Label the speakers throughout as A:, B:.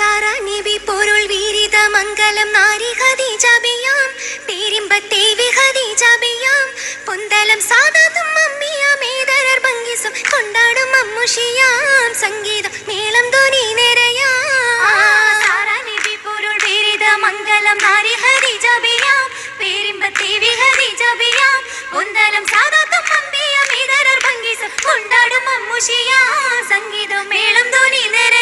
A: സാറാനിവി പൊരുൾ വീരിത മംഗലം നാരി ഹദീജാബിയാം പേരിമ്പത്തെ വിഹദീജാബിയാം പൊന്തലം സാദാതും അമ്മിയാം. ഏതരർ ഭംഗിസും കൊണ്ടാടും അമ്മുഷിയാം. സംഗീതം മേളം ധോനി നിരയാം സംഗീതം മേളം ധ്വനി നിരയാം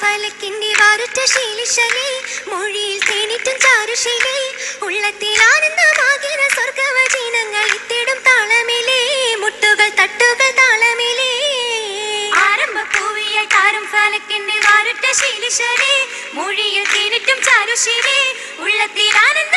A: ഫലക്കിന്റെ വാറുറ്റ ശീലിശലേ മൊഴിയിൽ തേനിറ്റും ചാരുശീലേ ഉള്ളത്തിൽ ആനന്ദമാകിന സ്വർഗവചീനങ്ങൾ ഇത്തിടും താളമിലേ മുട്ടുകൾ തട്ടുകൾ താളമിലേ. ആരംഭ പൂവിയ താരം ഫലക്കിന്റെ വാറുറ്റ ശീലിശലേ മൊഴിയിൽ തേനിറ്റും ചാരുശീലേ ഉള്ളത്തിൽ ആനന്ദ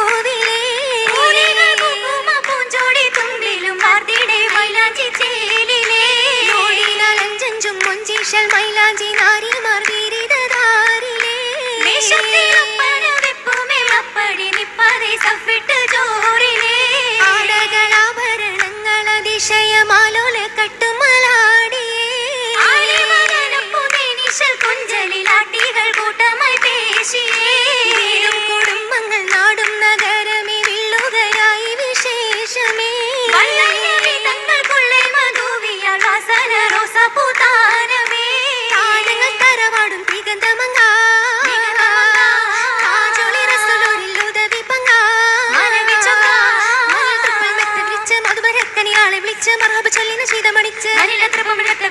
A: വിളിച്ച് മറഹബ ചൊല്ലിന ശീതമണിച്ച്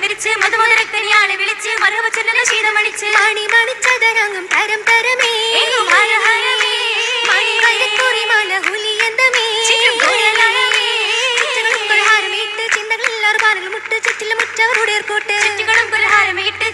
A: വിരിച്ച് മധുമരക്കനിയാളെ വിളിച്ച് മറഹബ ചൊല്ലിന ശീതമണിച്ച് മണി മണിച്ചതരങ്ങും തരം തരമേ. മണി വൈരക്കുറി മല ചുറ്റുകളും കുലഹാരമിട്ട് ചിന്തകളിൽ അറുപാനകൾ മുട്ട് ചുറ്റിലും മുറ്റവരുടെ ഏർക്കോട്ട് ചുറ്റുകളും കുലഹാരമിട്ട്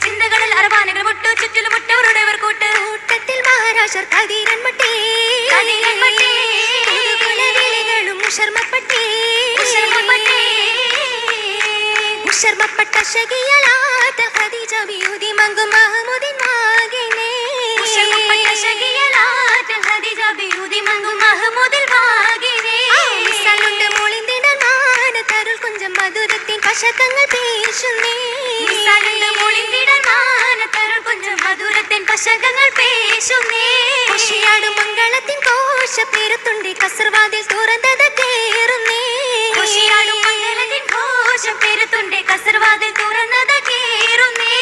A: പശക്കങ്ങൾ പേശുന്നേ. മധുരത്തിൻ പശകങ്ങൾ പേശുന്നേ. കുഷിയാടും മംഗളത്തിൻ കോശ പേരുത്തുണ്ടി കസർവാതിൽ തുറന്നത് കേറുന്നേ. കുഷിയാടും മംഗളത്തിൻ കോശ പേരുത്തുണ്ടി കസർവാതിൽ തുറന്നത് കേറുന്നേ.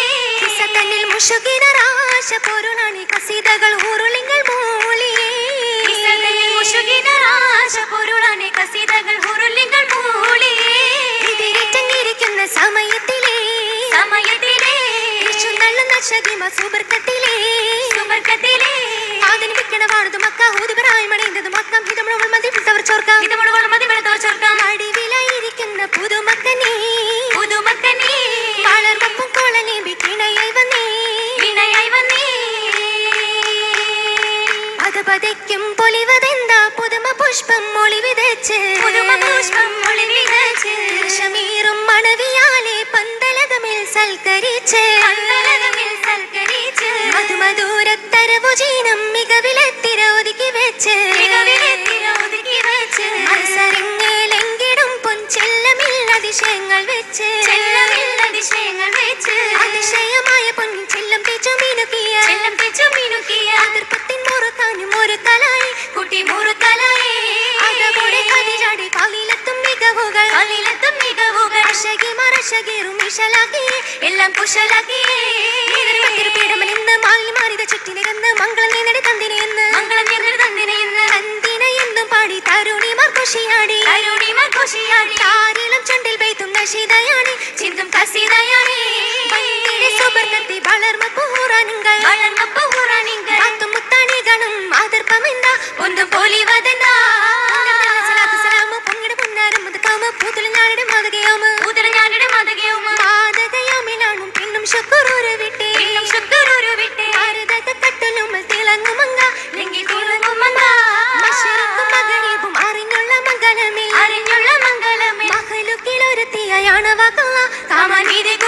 A: തന്നിൽ മുഷുകിനറാശ പൊരുളാണി കസിതകൾ ഉരുളിങ്ങൾ മൂളിയേ. മുഷുകിനറാശ പൊരുളാണി ശകിമ സുബർക്കത്തിലേ മതി ചോർക്കാം. മതി വിളത്തവർ ചോർക്കാം. അടിവിലായിരിക്കുന്ന പുതുമക്കനേ പുതുമക്കനേ വളർമപ്പം കോളനി വിക്കിണയായി വന്നേ. വിണയായി വന്നേ. പതപതയ്ക്കും പൊലിവതെന്താ? പുതുമ പുഷ്പം മൊളി വിതച്ച് പുതുമ പുഷ്പം മൊളി വിതച്ച് ഷമീറും മണവിയാലെ പന്തലകമിൽ സൽക്കരിച്ച്. പന്തലകമിൽ സൽക്കരിച്ച്. മധുമധുരത്തരവുചീനം മികവിലെത്തിര ഒതുക്കി വെച്ച്. മികവിലെത്തിര ഒതുക്കി വെച്ച്. അവസരങ്ങളെങ്കിടും പൊൻചെല്ലമില്ല അതിശയങ്ങൾ വെച്ച്. എല്ലാം കുശലാക്കി. പത്തിരുപീഠമൻ ഇന്ന് മാലിൽ മാറിയത് ചുറ്റി നിരന്ന് മംഗളം നേടി തന്തിനെ എന്ന്. മംഗളം നേടി തന്തിനെ എന്ന്. തന്തിനെ എന്നും പാടി തരുണിമാർ ഖുഷിയാടി തരുണിമാർ ഖുഷിയാടി താരിലും ചുണ്ടിൽ പെയ്ത്തും നശിതയാണ്. ചിന്തും കസിതയാണ്. സുബർക്കത്തി വളർമ പൂറാനുങ്ങൾ വളർമ പൂറാനുങ്ങൾ I need it.